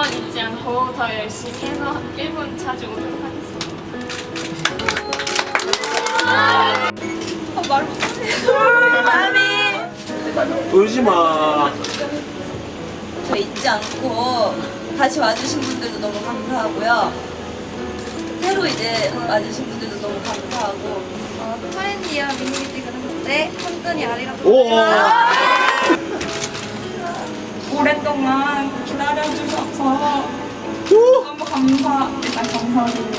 소원 잊지 않고 더 열심히 해서 1분 자주 오도록 하겠습니다. 아, 말 못하네 울지 마. 저 잊지 않고 다시 와주신 분들도 너무 감사하고요. 새로 이제 와주신 분들도 너무 감사하고. 어, 트렌디야 미니미티 그런데 천천히 아리가. 오오. 아! 오랫동안 기다려주셔서 너무 감사, 일단 감사드리고